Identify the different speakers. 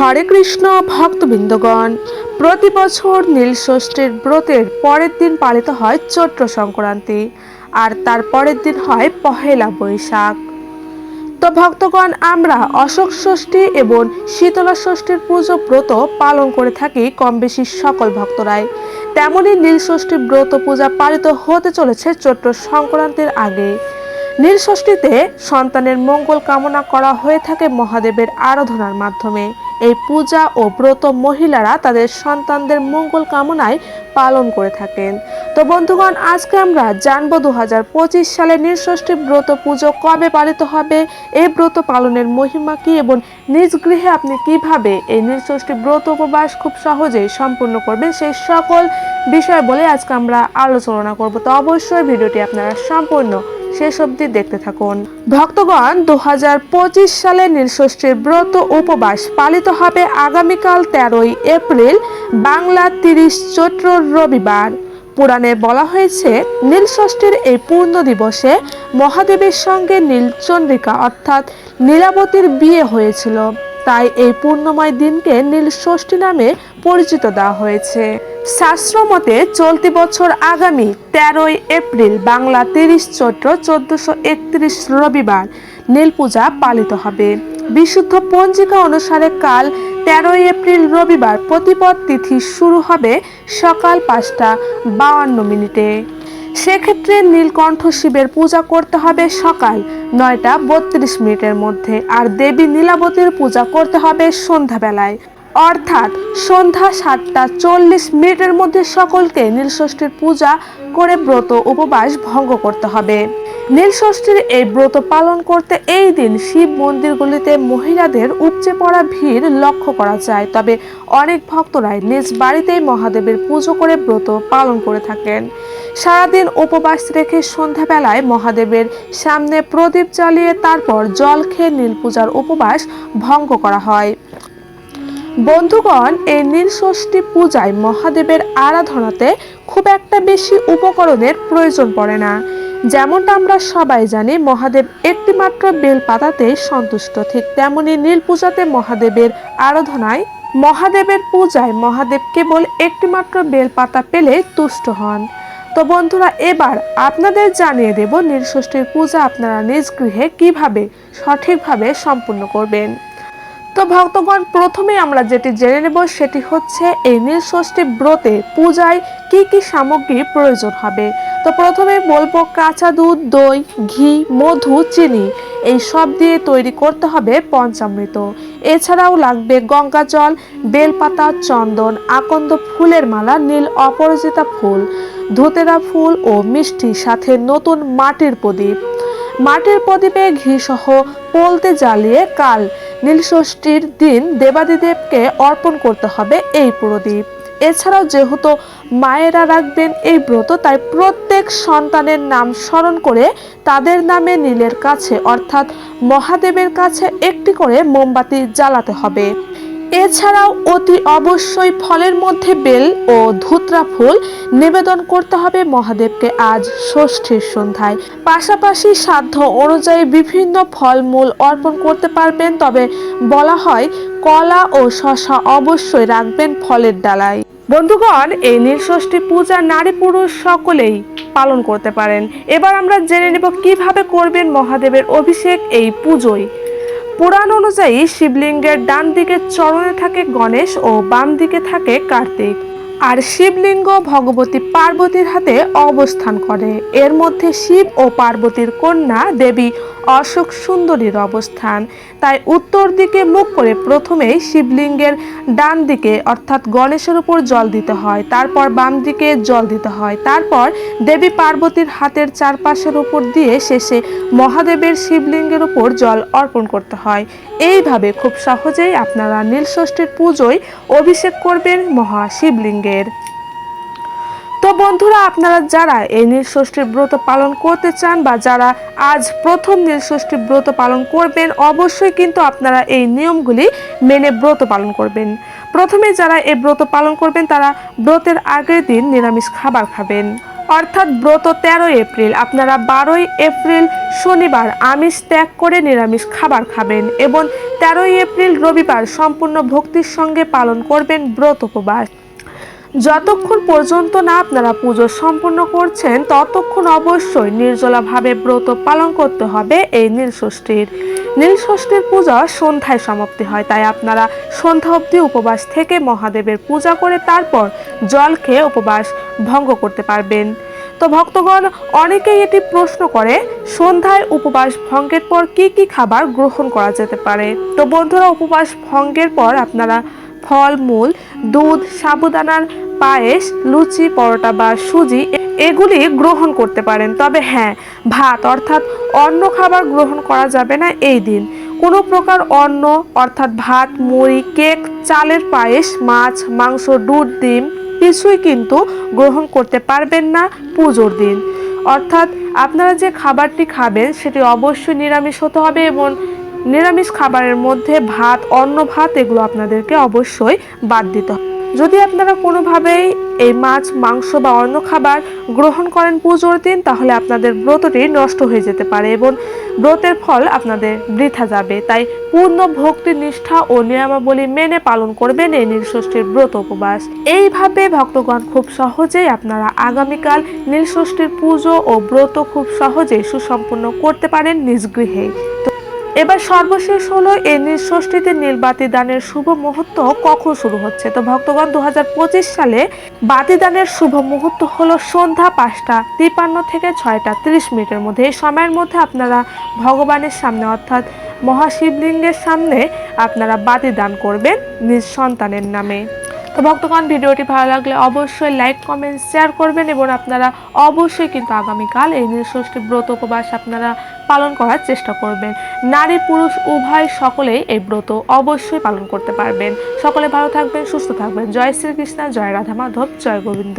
Speaker 1: হরে কৃষ্ণ, ভক্তবৃন্দগণ। প্রতি বছর নীল ষষ্ঠীর ব্রতের পরের দিন পালিত হয় চৈত্র সংক্রান্তি, আর তার পরের দিন হয় পহেলা বৈশাখ। তো ভক্তগণ, আমরা অশোক ষষ্ঠী এবং শীতলা ষষ্ঠীর পুজো ব্রত পালন করে থাকি কম বেশি সকল ভক্তরাই। তেমনই নীল ষষ্ঠী ব্রত পূজা পালিত হতে চলেছে চৈত্র সংক্রান্তির আগে। নীলষষ্ঠীতে সন্তানের মঙ্গল কামনা করা হয়ে থাকে মহাদেবের আরাধনার মাধ্যমে। এই পূজা ও ব্রত মহিলারা তাদের সন্তানদের মঙ্গল কামনায় পালন করে থাকেন। তো বন্ধুগণ, আজকে আমরা জানব দু হাজার পঁচিশ সালে নীলষষ্ঠী ব্রত পুজো কবে পালিত হবে, এই ব্রত পালনের মহিমা কি এবং নিজ গৃহে আপনি কীভাবে এই নীলষষ্ঠী ব্রত উপবাস খুব সহজেই সম্পূর্ণ করবেন সেই সকল বিষয় বলে আজকে আমরা আলোচনা করব। তো অবশ্যই ভিডিওটি আপনারা সম্পূর্ণ শেষ অবধি দেখতে থাকুন। ভক্তগণ দু সালে নীলষষ্ঠীর ব্রত উপবাস পালিত হবে আগামীকাল তেরোই এপ্রিল, বাংলা তিরিশ চৈত্র রবিবার। পুরাণে বলা হয়েছে, নীলষষ্ঠীর এই পূর্ণ দিবসে মহাদেবের সঙ্গে নীলচন্দ্রিকা অর্থাৎ নীলাবতীর বিয়ে হয়েছিল। তাই এই পূর্ণময় দিনকে নীলষষ্ঠী নামে পরিচিত দেওয়া হয়েছে। শাস্ত্রমতে চলতি বছর আগামী তেরোই এপ্রিল বাংলা তিরিশ চৈত্র চোদ্দশো একত্রিশ রবিবার নীলপূজা পালিত হবে। বিশুদ্ধ পঞ্জিকা অনুসারে কাল তেরোই এপ্রিল রবিবার প্রতিপদ তিথি শুরু হবে সকাল পাঁচটা বাউান্ন মিনিটে। সেক্ষেত্রে নীলকণ্ঠ শিবের পূজা করতে হবে সকাল নয়টা বত্রিশ মিনিটের মধ্যে আর দেবী নীলাবতীর পূজা করতে হবে সন্ধ্যাবেলায়। অর্থাৎ সন্ধ্যা সাতটা চল্লিশ মিনিটের মধ্যে সকলকে নীলষষ্ঠীর পূজা করে ব্রত উপবাস ভঙ্গ করতে হবে। নীলষষ্ঠীর এই ব্রত পালন করতে এই দিন শিব মন্দিরগুলিতে মহিলাদের উপচে পড়া ভিড় লক্ষ্য করা যায়। তবে অনেক ভক্তরাই নিজ বাড়িতেই মহাদেবের পুজো করে ব্রত পালন করে থাকেন। সারাদিন উপবাস রেখে সন্ধ্যাবেলায় মহাদেবের সামনে প্রদীপ জ্বালিয়ে তারপর জল খেয়ে নীল পূজার উপবাস ভঙ্গ করা হয়। বন্ধুগণ, এই নীলষষ্ঠী পূজায় মহাদেবের আরাধনাতে খুব একটা বেশি উপকরণের প্রয়োজন পড়ে না। যেমনটা আমরা সবাই জানি, মহাদেব একটি মাত্র বেল পাতাতেই সন্তুষ্ট। ঠিক তেমনি নীল পূজাতে মহাদেবের আরাধনায়, মহাদেবের পূজায় মহাদেব কেবল একটি মাত্র বেল পাতা পেলে তুষ্ট হন। তো বন্ধুরা, এবার আপনাদের জানিয়ে দেব নীলষষ্ঠীর পূজা আপনারা নিজ গৃহে কীভাবে সঠিকভাবে সম্পূর্ণ করবেন। তো ভক্তগণ প্রথমে আমরা যেটি জেনে নেব সেটি হচ্ছে এই নীলষষ্ঠী ব্রতে পূজায় কি কি সামগ্রী প্রয়োজন হবে। তো প্রথমে বলব কাঁচা দুধ, দই, ঘি, মধু, চিনি, এই সব দিয়ে তৈরি করতে হবে পঞ্চামৃত। এছাড়াও লাগবে গঙ্গা জল, বেলপাতা, চন্দন, আকন্দ ফুলের মালা, নীল অপরাজিতা ফুল, ধুতেরা ফুল ও মিষ্টি, সাথে নতুন মাটির প্রদীপ। মাটির প্রদীপে ঘি সহ পোলতে জ্বালিয়ে কাল নীলষষ্ঠীর দিন দেবাদিদেবকে অর্পণ করতে হবে এই প্রদীপ। এছাড়াও যেহেতু মায়েরা রাখবেন এই ব্রত, তাই প্রত্যেক সন্তানের নাম স্মরণ করে তাদের নামে নীলের কাছে, অর্থাৎ মহাদেবের কাছে একটি করে মোমবাতি জ্বালাতে হবে। এছাড়াও অতি অবশ্যই ফলের মধ্যে বেল ও ধুত্রা ফুল নিবেদন করতে হবে মহাদেবকে আজ ষষ্ঠীর সন্ধ্যায়। পাশাপাশি সাধ্য অনুযায়ী বিভিন্ন ফলমূল অর্পণ করতে পারবেন, তবে বলা হয় কলা ও শশা অবশ্যই রাখবেন ফলের ডালায়। বন্ধুগণ, এই নীলষষ্ঠী পূজা নারী পুরুষ সকলেই পালন করতে পারেন। এবার আমরা জেনে নেব কীভাবে করবেন মহাদেবের অভিষেক এই পুজোয়। পুরাণ অনুযায়ী শিবলিঙ্গের ডান দিকে চরণে থাকে গণেশ ও বাম দিকে থাকে কার্তিক। আর শিবলিঙ্গ ভগবতী পার্বতীর হাতে অবস্থান করে। এর মধ্যে শিব ও পার্বতীর কন্যা দেবী অশোক সুন্দরীর অবস্থান। তাই উত্তর দিকে মুখ করে প্রথমেই শিবলিঙ্গের ডান দিকে, অর্থাৎ গণেশের উপর জল দিতে হয়, তারপর বাম দিকে জল দিতে হয়। তারপর দেবী পার্বতীর হাতের চারপাশের উপর দিয়ে শেষে মহাদেবের শিবলিঙ্গের উপর জল অর্পণ করতে হয়। এইভাবে খুব সহজেই আপনারা নীলষষ্ঠীর পুজোয় অভিষেক করবেন মহা শিবলিঙ্গের তো বন্ধুরা, আপনারা যারা এই নীলষষ্ঠীর ব্রত পালন করতে চান বা যারা আজ প্রথম নীলষষ্ঠী ব্রত পালন করবেন, অবশ্যই কিন্তু আপনারা এই নিয়মগুলি মেনে ব্রত পালন করবেন। প্রথমে যারা এই ব্রত পালন করবেন, তারা ব্রতের আগের দিন নিরামিষ খাবার খাবেন। অর্থাৎ ব্রত তেরোই এপ্রিল। আপনারা বারোই এপ্রিল শনিবার আমিষ ত্যাগ করে নিরামিষ খাবার খাবেন এবং তেরোই এপ্রিল রবিবার সম্পূর্ণ ভক্তির সঙ্গে পালন করবেন ব্রত উপবাস। যতক্ষণ পর্যন্ত না আপনারা পুজো সম্পূর্ণ করছেন, ততক্ষণ অবশ্যই নির্জলাভাবে ব্রত পালন করতে হবে এই নীলষষ্ঠীর। নীলষষ্ঠীর পূজা সন্ধ্যায় সমাপ্তি হয়, তাই আপনারা সন্ধ্যা অবধি উপবাস থেকে মহাদেবের পূজা করে তারপর জল খেয়ে উপবাস ভঙ্গ করতে পারবেন। তো ভক্তগণ, অনেকেই এটি প্রশ্ন করে, সন্ধ্যায় উপবাস ভঙ্গের পর কি কি খাবার গ্রহণ করা যেতে পারে? তো বন্ধুরা, উপবাস ভঙ্গের পর আপনারা ফল মূল দুধ, সাবুদানার পায়েস, লুচি, পরোটা বা সুজি এগুলি গ্রহণ করতে পারেন। তবে হ্যাঁ ভাত অর্থাৎ অন্য খাবার গ্রহণ করা যাবে না এই দিন। কোনো প্রকার অন্ন অর্থাৎ ভাত, মুড়ি, কেক, চালের পায়েস, মাছ, মাংস, দুধ, ডিম কিছুই কিন্তু গ্রহণ করতে পারবেন না পুজোর দিন। অর্থাৎ আপনারা যে খাবারটি খাবেন সেটি অবশ্যই নিরামিষ হতে হবে এবং নিরামিষ খাবারের মধ্যে ভাত, অন্ন ভাত, এগুলো আপনাদেরকে অবশ্যই বাদ দিতে হবে। যদি আপনারা কোনোভাবেই এই মাছ, মাংস বা অন্য খাবার গ্রহণ করেন পুজোর দিন, তাহলে আপনাদের ব্রতটি নষ্ট হয়ে যেতে পারে এবং ব্রতের ফল আপনাদের বৃথা যাবে। তাই পূর্ণ ভক্তি, নিষ্ঠা ও নিয়মাবলী মেনে পালন করবেন এই নীলষষ্ঠীর ব্রত উপবাস। এইভাবে ভক্তগণ খুব সহজেই আপনারা আগামীকাল নীলষষ্ঠীর পুজো ও ব্রত খুব সহজেই সুসম্পন্ন করতে পারেন নিজ গৃহেই। তো এবার সর্বশেষ হলো এই নীলষষ্ঠীতে নীলবাতি দানের শুভ মুহূর্ত কখন শুরু হচ্ছে? তো ভক্তগণ দু হাজার পঁচিশ সালে বাতি দানের শুভ মুহূর্ত হলো সন্ধ্যা পাঁচটা, তিপান্ন থেকে ছয়টা, তিরিশ মিনিটের মধ্যে। এই সময়ের মধ্যে আপনারা ভগবানের সামনে, অর্থাৎ মহাশিবলিঙ্গের সামনে আপনারা বাতি দান করবেন নিজ সন্তানের নামে। তো ভক্তগণ, ভিডিওটি ভালো লাগলে অবশ্যই লাইক, কমেন্ট, শেয়ার করবেন এবং আপনারা অবশ্যই কিন্তু আগামীকাল এই নীলষষ্ঠী ব্রত উপবাস আপনারা পালন করার চেষ্টা করবেন। নারী, পুরুষ, উভয় সকলেই এই ব্রত অবশ্যই পালন করতে পারবেন। সকলে ভালো থাকবেন, সুস্থ থাকবেন। জয় শ্রীকৃষ্ণ, জয় রাধা মাধব জয় গোবিন্দ।